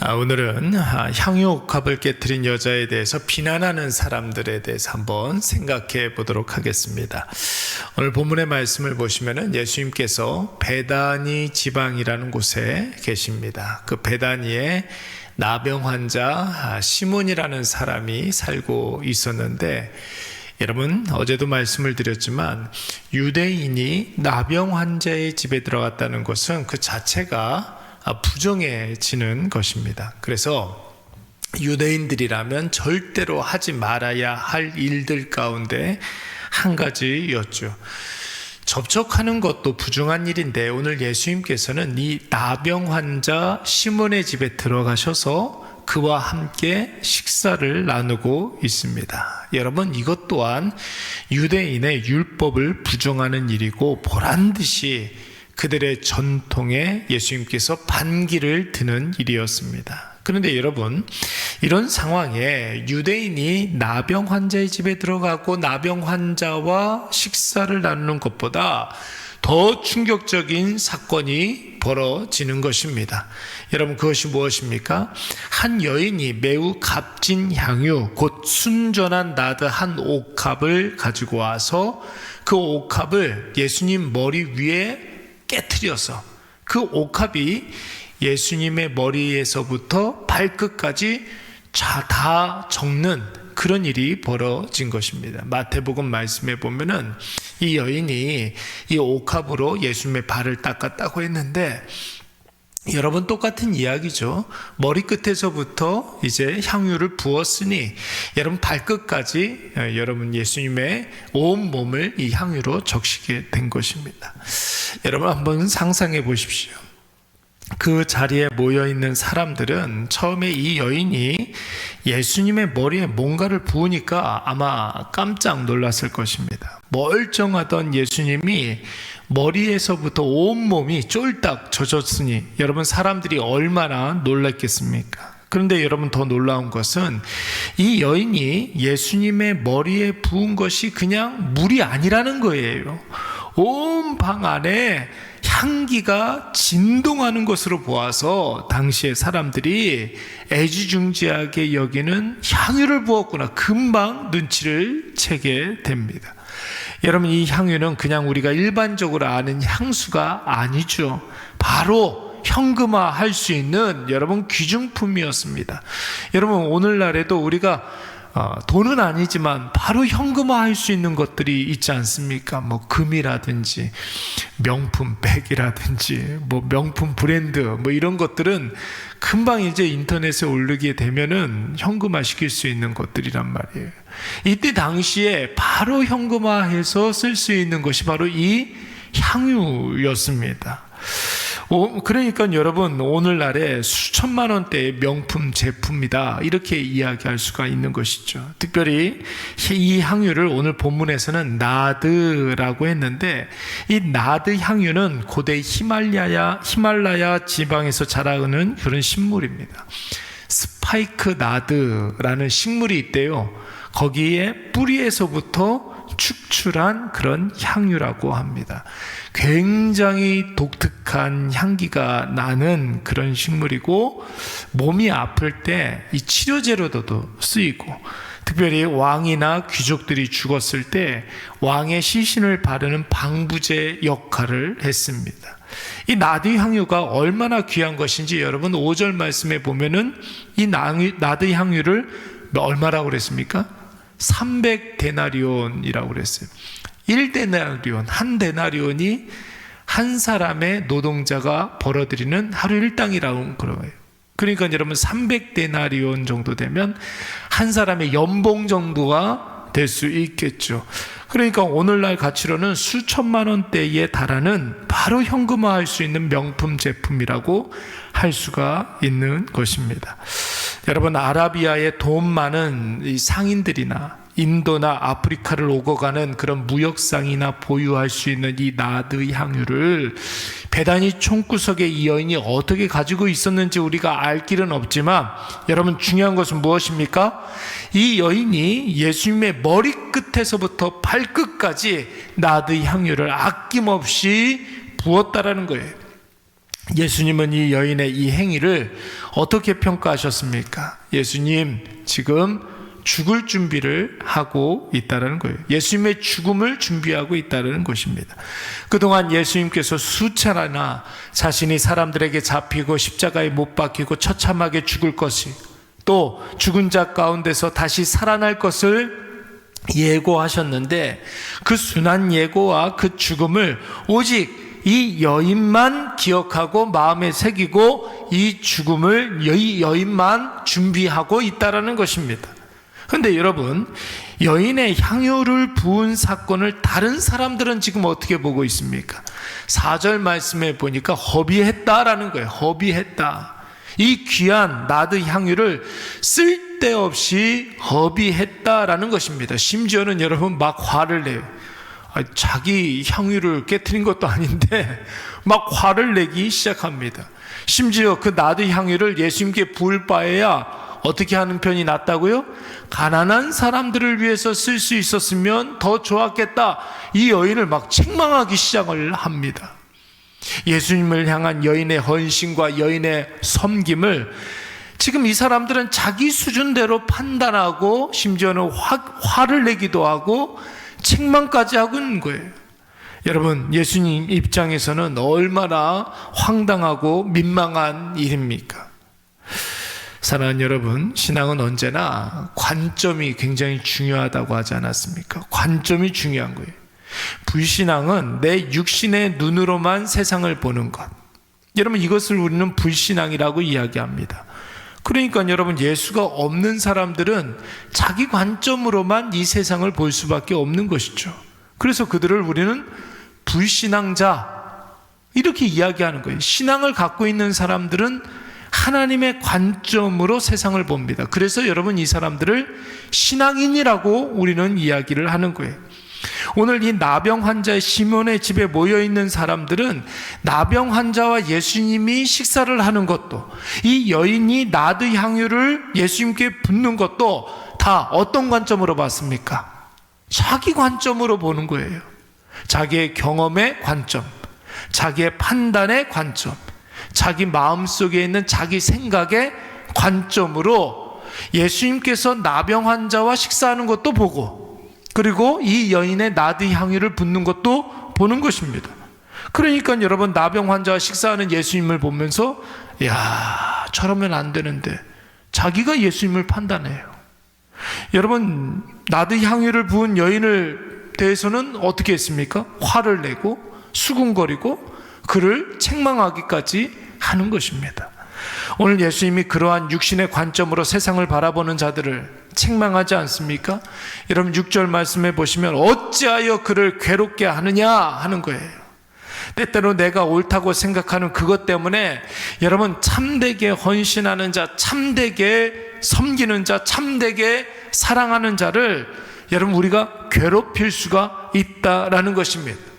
아, 오늘은 아, 향유옥합을 깨뜨린 여자에 대해서 비난하는 사람들에 대해서 한번 생각해 보도록 하겠습니다. 오늘 본문의 말씀을 보시면은 예수님께서 베다니 지방이라는 곳에 계십니다. 그 베다니에 나병 환자 아, 시몬이라는 사람이 살고 있었는데 여러분 어제도 말씀을 드렸지만 유대인이 나병 환자의 집에 들어갔다는 것은 그 자체가 아, 부정해지는 것입니다. 그래서 유대인들이라면 절대로 하지 말아야 할 일들 가운데 한 가지였죠. 접촉하는 것도 부정한 일인데 오늘 예수님께서는 이 나병 환자 시몬의 집에 들어가셔서 그와 함께 식사를 나누고 있습니다. 여러분 이것 또한 유대인의 율법을 부정하는 일이고 보란 듯이 그들의 전통에 예수님께서 반기를 드는 일이었습니다. 그런데 여러분, 이런 상황에 유대인이 나병 환자의 집에 들어가고 나병 환자와 식사를 나누는 것보다 더 충격적인 사건이 벌어지는 것입니다. 여러분, 그것이 무엇입니까? 한 여인이 매우 값진 향유, 곧 순전한 나드 한 옥합을 가지고 와서 그 옥합을 예수님 머리 위에 깨뜨려서 그 옥합이 예수님의 머리에서부터 발끝까지 다 적는 그런 일이 벌어진 것입니다. 마태복음 말씀에 보면은 이 여인이 이 옥합으로 예수님의 발을 닦았다고 했는데 여러분 똑같은 이야기죠. 머리끝에서부터 이제 향유를 부었으니 여러분 발끝까지 어, 여러분 예수님의 온 몸을 이 향유로 적시게 된 것입니다. 여러분 한번 상상해 보십시오. 그 자리에 모여 있는 사람들은 처음에 이 여인이 예수님의 머리에 뭔가를 부으니까 아마 깜짝 놀랐을 것입니다. 멀쩡하던 예수님이 머리에서부터 온몸이 쫄딱 젖었으니 여러분 사람들이 얼마나 놀랐겠습니까? 그런데 여러분 더 놀라운 것은 이 여인이 예수님의 머리에 부은 것이 그냥 물이 아니라는 거예요. 온 방 안에 향기가 진동하는 것으로 보아서 당시의 사람들이 애지중지하게 여기는 향유를 부었구나 금방 눈치를 채게 됩니다. 여러분 이 향유는 그냥 우리가 일반적으로 아는 향수가 아니죠. 바로 현금화 할 수 있는 여러분 귀중품이었습니다. 여러분 오늘날에도 우리가 어, 돈은 아니지만 바로 현금화할 수 있는 것들이 있지 않습니까? 뭐 금이라든지 명품 백이라든지 뭐 명품 브랜드 뭐 이런 것들은 금방 이제 인터넷에 올리게 되면은 현금화 시킬 수 있는 것들이란 말이에요. 이때 당시에 바로 현금화해서 쓸 수 있는 것이 바로 이 향유였습니다. 오, 그러니까 여러분 오늘날에 수천만 원대의 명품 제품이다 이렇게 이야기할 수가 있는 것이죠. 특별히 이 향유를 오늘 본문에서는 나드라고 했는데 이 나드 향유는 고대 히말라야 히말라야 지방에서 자라는 그런 식물입니다. 스파이크 나드라는 식물이 있대요. 거기에 뿌리에서부터 축출한 그런 향유라고 합니다. 굉장히 독특한 향기가 나는 그런 식물이고 몸이 아플 때 이 치료제로도 쓰이고 특별히 왕이나 귀족들이 죽었을 때 왕의 시신을 바르는 방부제 역할을 했습니다. 이 나드 향유가 얼마나 귀한 것인지 여러분 5절 말씀에 보면은 이 나드 향유를 얼마라고 그랬습니까? 300데나리온이라고 그랬어요. 1데나리온, 한 데나리온이 한 사람의 노동자가 벌어들이는 하루 일당이라고 그러요. 그러니까 여러분 300데나리온 정도 되면 한 사람의 연봉 정도가 될 수 있겠죠. 그러니까 오늘날 가치로는 수천만 원대에 달하는 바로 현금화할 수 있는 명품 제품이라고 할 수가 있는 것입니다. 여러분 아라비아에 돈 많은 이 상인들이나 인도나 아프리카를 오고 가는 그런 무역상이나 보유할 수 있는 이 나드 향유를 배단이 총구석에 이 여인이 어떻게 가지고 있었는지 우리가 알 길은 없지만 여러분 중요한 것은 무엇입니까? 이 여인이 예수님의 머리끝에서부터 발끝까지 나드 향유를 아낌없이 부었다라는 거예요. 예수님은 이 여인의 이 행위를 어떻게 평가하셨습니까? 예수님 지금 죽을 준비를 하고 있다는 거예요. 예수님의 죽음을 준비하고 있다는 것입니다. 그동안 예수님께서 수차례나 자신이 사람들에게 잡히고 십자가에 못 박히고 처참하게 죽을 것이 또 죽은 자 가운데서 다시 살아날 것을 예고하셨는데 그 순한 예고와 그 죽음을 오직 이 여인만 기억하고 마음에 새기고 이 죽음을 이 여인만 준비하고 있다라는 것입니다. 근데 여러분, 여인의 향유를 부은 사건을 다른 사람들은 지금 어떻게 보고 있습니까? 4절 말씀에 보니까 허비했다라는 거예요. 허비했다. 이 귀한 나드 향유를 쓸데없이 허비했다라는 것입니다. 심지어는 여러분 막 화를 내요. 아, 자기 향유를 깨뜨린 것도 아닌데 막 화를 내기 시작합니다. 심지어 그 나드 향유를 예수님께 부을 바에야 어떻게 하는 편이 낫다고요? 가난한 사람들을 위해서 쓸 수 있었으면 더 좋았겠다. 이 여인을 막 책망하기 시작을 합니다. 예수님을 향한 여인의 헌신과 여인의 섬김을 지금 이 사람들은 자기 수준대로 판단하고 심지어는 화, 화를 내기도 하고 책망까지 하고 있는 거예요. 여러분, 예수님 입장에서는 얼마나 황당하고 민망한 일입니까? 사랑하는 여러분, 신앙은 언제나 관점이 굉장히 중요하다고 하지 않았습니까? 관점이 중요한 거예요. 불신앙은 내 육신의 눈으로만 세상을 보는 것. 여러분, 이것을 우리는 불신앙이라고 이야기합니다. 그러니까 여러분, 예수가 없는 사람들은 자기 관점으로만 이 세상을 볼 수밖에 없는 것이죠. 그래서 그들을 우리는 불신앙자, 이렇게 이야기하는 거예요. 신앙을 갖고 있는 사람들은 하나님의 관점으로 세상을 봅니다. 그래서 여러분 이 사람들을 신앙인이라고 우리는 이야기를 하는 거예요. 오늘 이 나병 환자의 시몬의 집에 모여 있는 사람들은 나병 환자와 예수님이 식사를 하는 것도 이 여인이 나드 향유를 예수님께 붓는 것도 다 어떤 관점으로 봤습니까? 자기 관점으로 보는 거예요. 자기의 경험의 관점, 자기의 판단의 관점, 자기 마음 속에 있는 자기 생각의 관점으로 예수님께서 나병 환자와 식사하는 것도 보고 그리고 이 여인의 나드 향유를 붓는 것도 보는 것입니다. 그러니까 여러분 나병 환자와 식사하는 예수님을 보면서 야 저러면 안 되는데 자기가 예수님을 판단해요. 여러분 나드 향유를 부은 여인을 대해서는 어떻게 했습니까? 화를 내고 수군거리고 그를 책망하기까지 하는 것입니다. 오늘 예수님이 그러한 육신의 관점으로 세상을 바라보는 자들을 책망하지 않습니까? 여러분 6절 말씀해 보시면 어찌하여 그를 괴롭게 하느냐 하는 거예요. 때때로 내가 옳다고 생각하는 그것 때문에 여러분 참되게 헌신하는 자, 참되게 섬기는 자, 참되게 사랑하는 자를 여러분 우리가 괴롭힐 수가 있다라는 것입니다.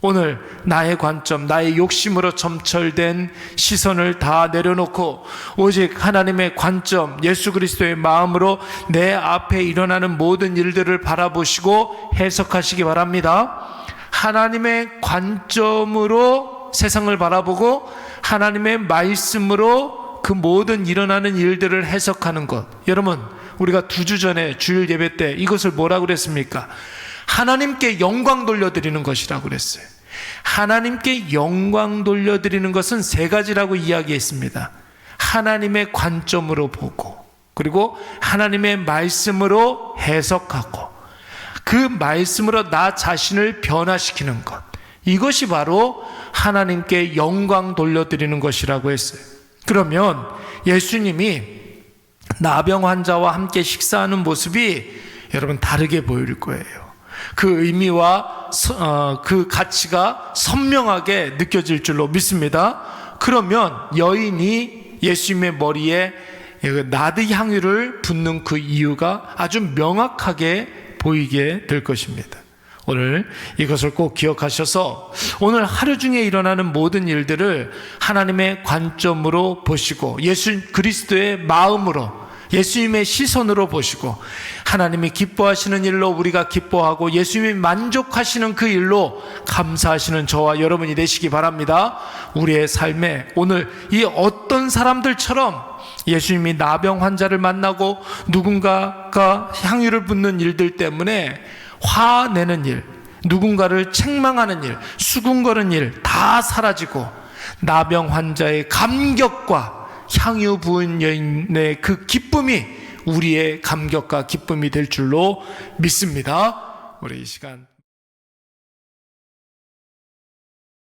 오늘 나의 관점, 나의 욕심으로 점철된 시선을 다 내려놓고 오직 하나님의 관점, 예수 그리스도의 마음으로 내 앞에 일어나는 모든 일들을 바라보시고 해석하시기 바랍니다. 하나님의 관점으로 세상을 바라보고 하나님의 말씀으로 그 모든 일어나는 일들을 해석하는 것. 여러분, 우리가 두 주 전에 주일 예배 때 이것을 뭐라고 그랬습니까? 하나님께 영광 돌려드리는 것이라고 그랬어요. 하나님께 영광 돌려드리는 것은 세 가지라고 이야기했습니다. 하나님의 관점으로 보고, 그리고 하나님의 말씀으로 해석하고, 그 말씀으로 나 자신을 변화시키는 것. 이것이 바로 하나님께 영광 돌려드리는 것이라고 했어요. 그러면 예수님이 나병 환자와 함께 식사하는 모습이 여러분 다르게 보일 거예요. 그 의미와 어, 그 가치가 선명하게 느껴질 줄로 믿습니다. 그러면 여인이 예수님의 머리에 나드 향유를 붓는 그 이유가 아주 명확하게 보이게 될 것입니다. 오늘 이것을 꼭 기억하셔서 오늘 하루 중에 일어나는 모든 일들을 하나님의 관점으로 보시고 예수 그리스도의 마음으로 예수님의 시선으로 보시고 하나님이 기뻐하시는 일로 우리가 기뻐하고 예수님이 만족하시는 그 일로 감사하시는 저와 여러분이 되시기 바랍니다. 우리의 삶에 오늘 이 어떤 사람들처럼 예수님이 나병 환자를 만나고 누군가가 향유를 붓는 일들 때문에 화내는 일, 누군가를 책망하는 일, 수군거리는 일 다 사라지고 나병 환자의 감격과 향유 부은 여인의 그 기쁨이 우리의 감격과 기쁨이 될 줄로 믿습니다. 우리 이 시간